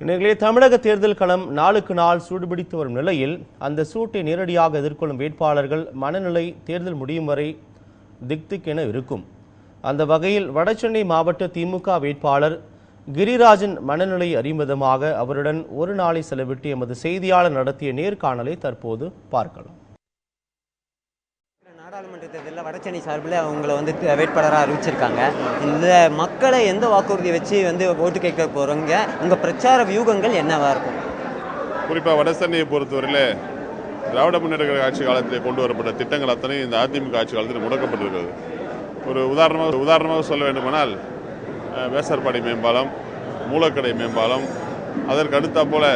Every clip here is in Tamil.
இந்நிலையிலே தமிழக தேர்தல் களம் நாளுக்கு நாள் சூடுபிடித்து வரும் நிலையில் அந்த சூட்டை நேரடியாக எதிர்கொள்ளும் வேட்பாளர்கள் மனநிலை தேர்தல் முடியும் வரை திக் திக் என இருக்கும். அந்த வகையில் வடசென்னை மாவட்ட திமுக வேட்பாளர் கிரிராஜன் மனநிலை அறியும் அவருடன் ஒரு நாளை செலவிட்டு எமது செய்தியாளர் நடத்திய நேர்காணலை தற்போது பார்க்கலாம். நாடாளுமன்ற தேர்தலில் வடசென்னை சார்பில் அவங்கள வந்து வேட்பாளராக அறிவிச்சிருக்காங்க. இந்த மக்களை எந்த வாக்குறுதியை வச்சு வந்து ஓட்டு கேட்க போகிறவங்க உங்கள் பிரச்சார வியூகங்கள் என்னவா இருக்கும்? குறிப்பாக வடசென்னையை பொறுத்தவரையில் திராவிட முன்னேற்ற ஆட்சி காலத்தில் கொண்டு வரப்பட்ட திட்டங்கள் அத்தனை இந்த அதிமுக ஆட்சி காலத்தில் முடக்கப்பட்டிருக்கிறது. ஒரு உதாரணமாக உதாரணமாக சொல்ல வேண்டுமானால் அஹ், வேசர்பாடி மேம்பாலம் மூலக்கடை மேம்பாலம் அதற்கு அடுத்தா போல்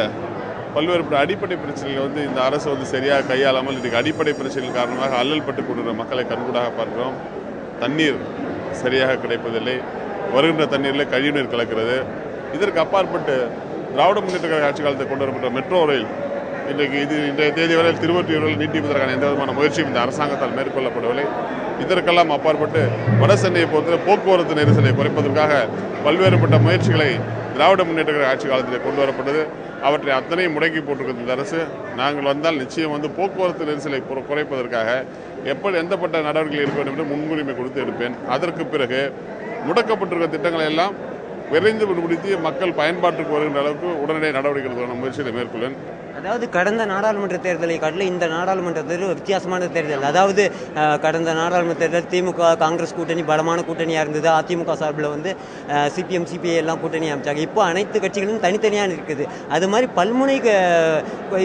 பல்வேறு அடிப்படை பிரச்சனைகள் வந்து இந்த அரசு வந்து சரியாக கையாளாமல் இன்றைக்கு அடிப்படை பிரச்சனைகள் காரணமாக அல்லல் பட்டு கொண்டிருக்கிற மக்களை கண்கூடாக பார்க்கிறோம். தண்ணீர் சரியாக கிடைப்பதில்லை. வருகின்ற தண்ணீரில் கழிவுநீர் கலக்கிறது. இதற்கு அப்பாற்பட்டு திராவிட முன்னேற்ற கழக ஆட்சி காலத்தில் கொண்டு வரப்பட்ட மெட்ரோ ரயில் இன்றைக்கு இது இன்றைய தேதி வரையில் திருவொற்றியூர் நீட்டிப்பதற்கான எந்த விதமான முயற்சியும் இந்த அரசாங்கத்தால் மேற்கொள்ளப்படவில்லை. இதற்கெல்லாம் அப்பாற்பட்டு வட சென்னையை பொறுத்தவரை போக்குவரத்து நெரிசலை குறைப்பதற்காக பல்வேறுபட்ட முயற்சிகளை திராவிட முன்னேற்ற ஆட்சி காலத்தில் கொண்டு வரப்பட்டது. அவற்றை அத்தனையும் முடக்கி போட்டிருக்கிறது இந்த அரசு. நாங்கள் வந்தால் நிச்சயம் வந்து போக்குவரத்து நெரிசலை குறைப்பதற்காக எப்படி எந்தப்பட்ட நடவடிக்கைகள் இருக்க வேண்டும் என்று முன்னுரிமை கொடுத்து எடுப்பேன். அதற்கு பிறகு முடக்கப்பட்டிருக்கிற திட்டங்களை எல்லாம் விரைந்து முடித்து மக்கள் பயன்பாட்டுக்கு வருகின்ற அளவுக்கு உடனடியாக நடவடிக்கை எடுக்கிற முயற்சிகளை மேற்கொள்வேன். அதாவது கடந்த நாடாளுமன்ற தேர்தலை காட்டிலும் இந்த நாடாளுமன்ற தேர்தல் வித்தியாசமான தேர்தல். அதாவது கடந்த நாடாளுமன்ற தேர்தல் திமுக காங்கிரஸ் கூட்டணி பலமான கூட்டணியாக இருந்தது. அதிமுக சார்பில் வந்து சிபிஎம் சிபிஐ எல்லாம் கூட்டணி அமைச்சாங்க. இப்போ அனைத்து கட்சிகளும் தனித்தனியாக இருக்குது அது மாதிரி பல்முனை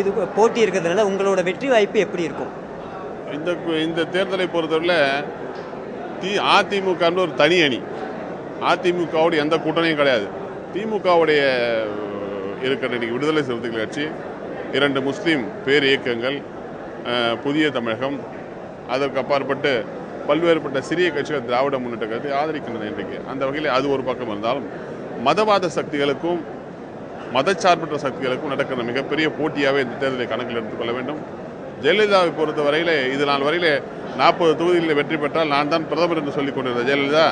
இது போட்டி இருக்கிறதுனால உங்களோட வெற்றி வாய்ப்பு எப்படி இருக்கும்? இந்த இந்த தேர்தலை பொறுத்தவரையில் தி அதிமுகன்னு ஒரு தனி அணி. அதிமுகவோடு எந்த கூட்டணியும் கிடையாது. திமுகவுடைய இருக்கிற இன்னைக்கு விடுதலை சிறுத்தைகள் கட்சி இரண்டு முஸ்லீம் பேர் இயக்கங்கள் புதிய தமிழகம் அதற்கு அப்பாற்பட்டு பல்வேறுபட்ட சிறிய கட்சிகள் திராவிட முன்னேற்ற கருத்தை ஆதரிக்கின்றன இன்றைக்கு. அந்த வகையில் அது ஒரு பக்கம் இருந்தாலும் மதவாத சக்திகளுக்கும் மதச்சார்பற்ற சக்திகளுக்கும் நடக்கிற மிகப்பெரிய போட்டியாகவே இந்த தேர்தலை கணக்கில் எடுத்துக்கொள்ள வேண்டும். ஜெயலலிதாவை பொறுத்த வரையிலே இது நாள் வரையிலே நாற்பது தொகுதிகளில் வெற்றி பெற்றால் நான் தான் பிரதமர் என்று சொல்லிக் கொண்டிருந்த ஜெயலலிதா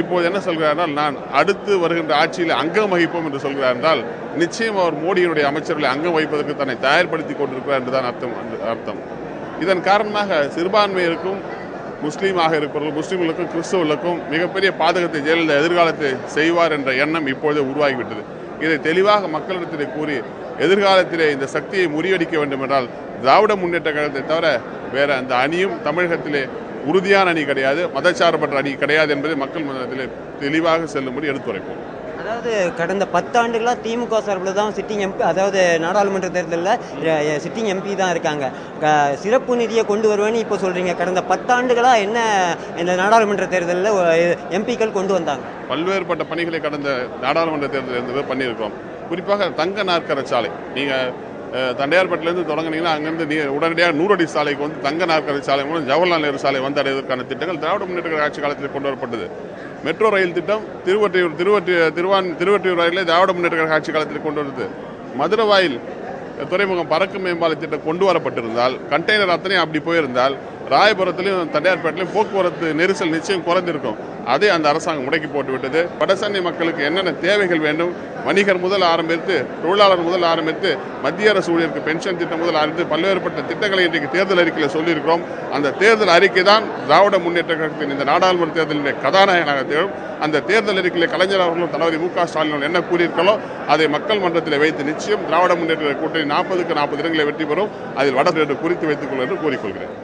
இப்போது என்ன சொல்கிறார் நான் அடுத்து வருகின்ற ஆட்சியில் அங்கம் வகிப்போம் என்று சொல்கிறார் என்றால் நிச்சயம் அவர் மோடியினுடைய அமைச்சர்களை அங்கம் வகிப்பதற்கு தன்னை தயார்படுத்திக் கொண்டிருக்கிறார் என்றுதான் அர்த்தம் அர்த்தம். இதன் காரணமாக சிறுபான்மையருக்கும் முஸ்லீமாக இருப்பவர்கள் முஸ்லீம்களுக்கும் கிறிஸ்தவர்களுக்கும் மிகப்பெரிய பாதகத்தை ஜெயலலிதா எதிர்காலத்தை செய்வார் என்ற எண்ணம் இப்பொழுதே உருவாகிவிட்டது. இதை தெளிவாக மக்களிடத்திலே கூறி எதிர்காலத்திலே இந்த சக்தியை முறியடிக்க வேண்டும் என்றால் திராவிட முன்னேற்ற கழகத்தை தவிர வேற அந்த அணியும் தமிழகத்திலே உறுதியான அணி கிடையாது மதச்சார்பற்ற அணி கிடையாது என்பதை மக்கள் மன்றத்திலே தெளிவாக செல்லும்படி எடுத்துரைப்போம். அதாவது கடந்த பத்தாண்டுகளாக திமுக சார்பில் தான் சிட்டிங் எம்பி அதாவது நாடாளுமன்ற தேர்தலில் சிட்டிங் எம்பி தான் இருக்காங்க. சிறப்பு நிதியை கொண்டு வருவேன்னு இப்போ சொல்கிறீங்க கடந்த பத்தாண்டுகளாக என்ன இந்த நாடாளுமன்ற தேர்தலில் எம்பிக்கள் கொண்டு வந்தாங்க? பல்வேறுபட்ட பணிகளை கடந்த நாடாளுமன்ற தேர்தலில் இருந்து பண்ணியிருக்கோம். குறிப்பாக தங்க நாற்கர சாலை. நீங்கள் தண்டையார்பட்டிலேருந்து தொடங்கினீங்கன்னா அங்கேருந்து நீ உடனடியாக நூறடி சாலைக்கு வந்து தங்க நாற்கரை சாலை மூலம் ஜவஹர்லால் நேரு சாலை வந்து அடைவதற்கான திட்டங்கள் திராவிட முன்னேற்ற ஆட்சி காலத்தில் கொண்டு வரப்பட்டது மெட்ரோ ரயில் திட்டம் திருவொற்றியூர் திருவற்றி திருவான் திருவொற்றியூர் ரயிலே திராவிட முன்னேற்ற ஆட்சி காலத்தில் கொண்டு வருது மதுரை வாயில் துறைமுகம் பறக்கும் மேம்பாலை திட்டம் கொண்டு வரப்பட்டிருந்தால் கண்டெய்னர் அத்தனையும் அப்படி போயிருந்தால் ராயபுரத்திலையும் தண்டையார்பேட்டிலையும் போக்குவரத்து நெரிசல் நிச்சயம் குறைந்திருக்கும். அதை அந்த அரசாங்கம் முடக்கி போட்டு விட்டது. வடசென்னை மக்களுக்கு என்னென்ன தேவைகள் வேண்டும்? வணிகர் முதல் ஆரம்பித்து தொழிலாளர் முதல் ஆரம்பித்து மத்திய அரசு ஊழியருக்கு பென்ஷன் திட்டம் முதல் ஆரம்பித்து பல்வேறுபட்ட திட்டங்களை இன்றைக்கு தேர்தல் அறிக்கையில் சொல்லியிருக்கிறோம். அந்த தேர்தல் அறிக்கை தான் திராவிட முன்னேற்ற கழகத்தின் இந்த நாடாளுமன்ற தேர்தலினுடைய கதாநாயகனாக திகழும். அந்த தேர்தல் அறிக்கையில் கலைஞர் அவர்களும் தளபதி மு க ஸ்டாலின் என்ன கூறியிருக்களோ அதை மக்கள் மன்றத்தில் வைத்து நிச்சயம் திராவிட முன்னேற்ற கூட்டணி நாற்பதுக்கு நாற்பது இடங்களை வெற்றி பெறும். அதில் வட குறித்து வைத்துக் கொள்ளும் என்று கூறிக்கொள்கிறேன்.